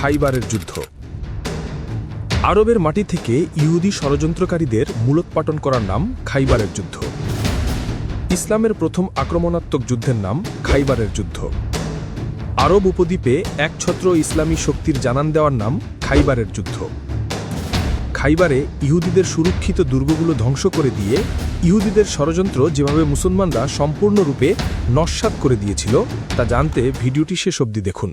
খাইবারের যুদ্ধ। আরবের মাটি থেকে ইহুদি ষড়যন্ত্রকারীদের মূলোৎপাটন করার নাম খাইবারের যুদ্ধ। ইসলামের প্রথম আক্রমণাত্মক যুদ্ধের নাম খাইবারের যুদ্ধ। আরব উপদ্বীপে একছত্র ইসলামী শক্তির জানান দেওয়ার নাম খাইবারের যুদ্ধ। খাইবারে ইহুদিদের সুরক্ষিত দুর্গগুলো ধ্বংস করে দিয়ে ইহুদিদের ষড়যন্ত্র যেভাবে মুসলমানরা সম্পূর্ণরূপে নস্বাত করে দিয়েছিল, তা জানতে ভিডিওটি শেষ অবধি দেখুন।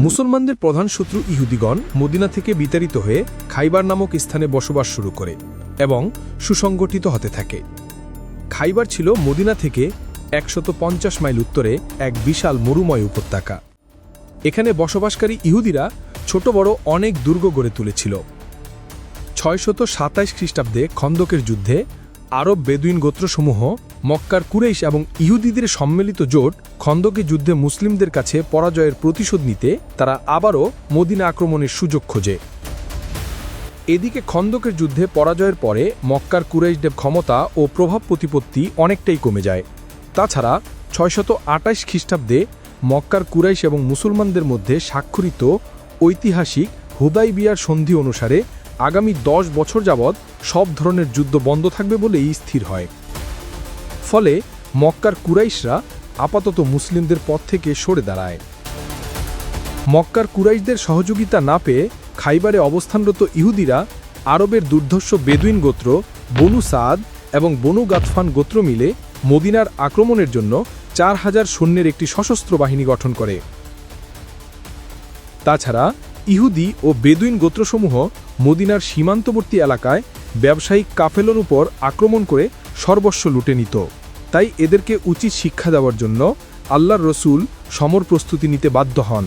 মুসলমানদের প্রধান শত্রু ইহুদিগণ মদিনা থেকে বিতাড়িত হয়ে খাইবার নামক স্থানে বসবাস শুরু করে এবং সুসংগঠিত হতে থাকে। খাইবার ছিল মদিনা থেকে একশত মাইল উত্তরে এক বিশাল মরুময় উপত্যকা। এখানে বসবাসকারী ইহুদিরা ছোট বড় অনেক দুর্গ গড়ে তুলেছিল। ছয়শত সাতাইশ খ্রিস্টাব্দে খন্দকের যুদ্ধে আরব বেদুইন গোত্রসমূহ, মক্কার কুরেইশ এবং ইহুদিদের সম্মিলিত জোট খন্দকের যুদ্ধে মুসলিমদের কাছে পরাজয়ের প্রতিশোধ নিতে তারা আবারও মদিনা আক্রমণের সুযোগ খোঁজে। এদিকে খন্দকের যুদ্ধে পরাজয়ের পরে মক্কার কুরাইশদের ক্ষমতা ও প্রভাব প্রতিপত্তি অনেকটাই কমে যায়। তাছাড়া ছয়শত আটাইশ খ্রিস্টাব্দে মক্কার কুরাইশ এবং মুসলমানদের মধ্যে স্বাক্ষরিত ঐতিহাসিক হুদাই বিয়ার সন্ধি অনুসারে আগামী দশ বছর যাবৎ সব ধরনের যুদ্ধ বন্ধ থাকবে বলেই স্থির হয়। ফলে মক্কার কুরাইশরা আপাতত মুসলিমদের পথ থেকে সরে দাঁড়ায়। মক্কার কুরাইশদের সহযোগিতা না পেয়ে খাইবারে অবস্থানরত ইহুদিরা আরবের দুর্ধর্ষ বেদুইন গোত্র, বনু সাদ এবং বনু গাতফান গোত্র মিলে মদিনার আক্রমণের জন্য চার হাজার সৈন্যের একটি সশস্ত্র বাহিনী গঠন করে। তাছাড়া ইহুদি ও বেদুইন গোত্রসমূহ মদিনার সীমান্তবর্তী এলাকায় ব্যবসায়িক কাফেলোর উপর আক্রমণ করে সর্বস্ব লুটে নিত। তাই এদেরকে উচিত শিক্ষা দেওয়ার জন্য আল্লাহর রসুল সমর প্রস্তুতি নিতে বাধ্য হন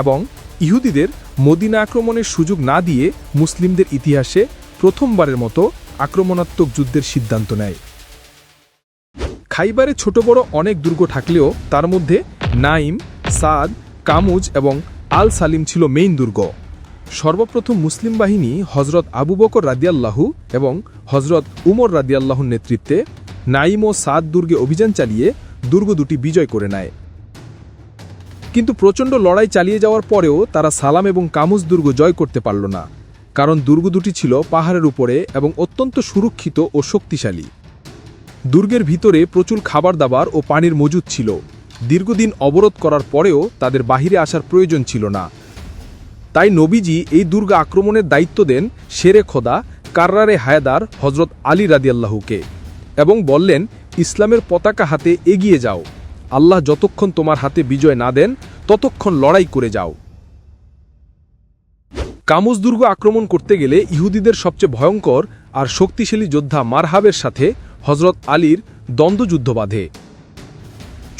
এবং ইহুদিদের মদিনা আক্রমণের সুযোগ না দিয়ে মুসলিমদের ইতিহাসে প্রথমবারের মতো আক্রমণাত্মক যুদ্ধের সিদ্ধান্ত নেয়। খাইবারে ছোট বড় অনেক দুর্গ থাকলেও তার মধ্যে নাইম, সাদ, কামুজ এবং আল সালিম ছিল মেইন দুর্গ। সর্বপ্রথম মুসলিম বাহিনী হজরত আবু বকর রাদিয়াল্লাহু এবং হজরত উমর রাদিয়াল্লাহুর নেতৃত্বে নাইম ও সাদ দুর্গে অভিযান চালিয়ে দুর্গ দুটি বিজয় করে নেয়। কিন্তু প্রচণ্ড লড়াই চালিয়ে যাওয়ার পরেও তারা সালাম এবং কামুজ দুর্গ জয় করতে পারল না, কারণ দুর্গ দুটি ছিল পাহাড়ের উপরে এবং অত্যন্ত সুরক্ষিত ও শক্তিশালী। দুর্গের ভিতরে প্রচুর খাবার দাবার ও পানির মজুদ ছিল। দীর্ঘদিন অবরোধ করার পরেও তাদের বাহিরে আসার প্রয়োজন ছিল না। তাই নবীজি এই দুর্গ আক্রমণের দায়িত্ব দেন শেরে খোদা, কার্রারে হায়দার হজরত আলী রাদিয়াল্লাহুকে এবং বললেন, ইসলামের পতাকা হাতে এগিয়ে যাও। আল্লাহ যতক্ষণ তোমার হাতে বিজয় না দেন, ততক্ষণ লড়াই করে যাও। কামুজ দুর্গ আক্রমণ করতে গেলে ইহুদিদের সবচেয়ে ভয়ঙ্কর আর শক্তিশালী যোদ্ধা মারহাবের সাথে হজরত আলীর দ্বন্দ্বযুদ্ধ বাঁধে।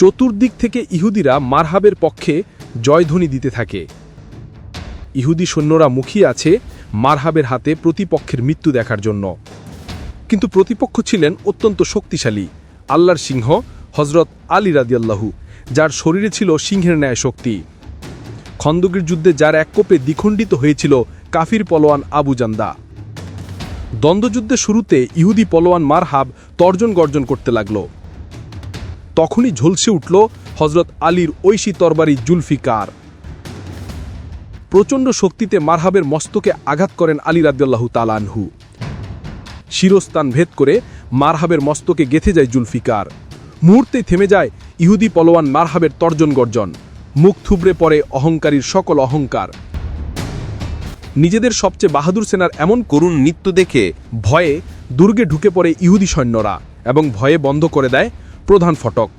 চতুর্দিক থেকে ইহুদিরা মারহাবের পক্ষে জয়ধ্বনি দিতে থাকে। ইহুদি সৈন্যরা মুখিয়ে আছে মারহাবের হাতে প্রতিপক্ষের মৃত্যু দেখার জন্য। কিন্তু প্রতিপক্ষ ছিলেন অত্যন্ত শক্তিশালী, আল্লাহর সিংহ হজরত আলী রাদিয়াল্লাহু, যার শরীরে ছিল সিংহের ন্যায় শক্তি। খন্দকের যুদ্ধে যার এক কোপে দ্বিখণ্ডিত হয়েছিল কাফির পলোয়ান আবু জান্দা। দ্বন্দ্বযুদ্ধের শুরুতে ইহুদি পলোয়ান মারহাব তর্জন গর্জন করতে লাগল। তখনই ঝলসে উঠল হজরত আলীর ঐশী তরবারি জুলফিকার। প্রচণ্ড শক্তিতে মারহাবের মস্তকে আঘাত করেন আলী রাদ্দাল্লাহু তালানহু শিরস্থান ভেদ করে মারহাবের মস্তকে গেথে যায় জুলফিকার। মুহূর্তেই থেমে যায় ইহুদি পলোয়ান মারহাবের তর্জন গর্জন। মুখ থুবড়ে পড়ে অহংকারীর সকল অহংকার। নিজেদের সবচেয়ে বাহাদুর সেনার এমন করুণ নৃত্য দেখে ভয়ে দুর্গে ঢুকে পড়ে ইহুদি সৈন্যরা এবং ভয়ে বন্ধ করে দেয় প্রধান ফটক।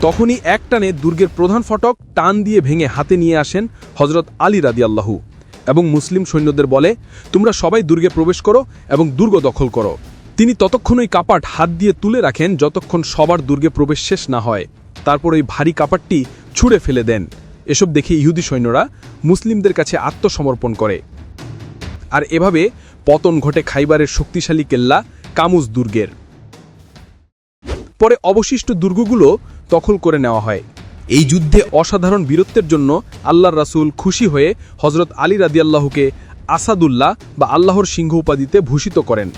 তখনই এক টানে দুর্গের প্রধান ফটক টান দিয়ে ভেঙে হাতে নিয়ে আসেন হজরত আলী রাদিয়াল্লাহু। এবং মুসলিম সৈন্যদের বলে, তোমরা সবাই দুর্গে প্রবেশ করো এবং দুর্গ দখল করো। তিনি ততক্ষণ ওই কাপাট হাত দিয়ে তুলে রাখেন যতক্ষণ সবার দুর্গে প্রবেশ শেষ না হয়। তারপর ওই ভারী কাপাটটি ছুঁড়ে ফেলে দেন। এসব দেখে ইহুদি সৈন্যরা মুসলিমদের কাছে আত্মসমর্পণ করে। আর এভাবে পতন ঘটে খাইবারের শক্তিশালী কেল্লা কামুজ দুর্গের। পরে অবশিষ্ট দুর্গগুলো দখল করে নেওয়া হয়। এই যুদ্ধে অসাধারণ বীরত্বের জন্য আল্লাহর রাসূল খুশি হয়ে হজরত আলী রাদিয়াল্লাহুকে আসাদুল্লাহ বা আল্লাহর সিংহ উপাধিতে ভূষিত করেন।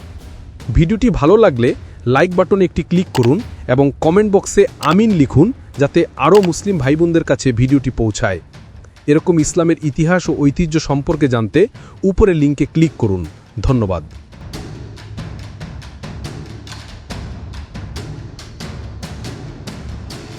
ভিডিওটি ভালো লাগলে লাইক বাটনে একটি ক্লিক করুন এবং কমেন্ট বক্সে আমিন লিখুন যাতে আরও মুসলিম ভাই বোনদের কাছে ভিডিওটি পৌঁছায়। এরকম ইসলামের ইতিহাস ও ঐতিহ্য সম্পর্কে জানতে উপরে লিঙ্কে ক্লিক করুন। ধন্যবাদ।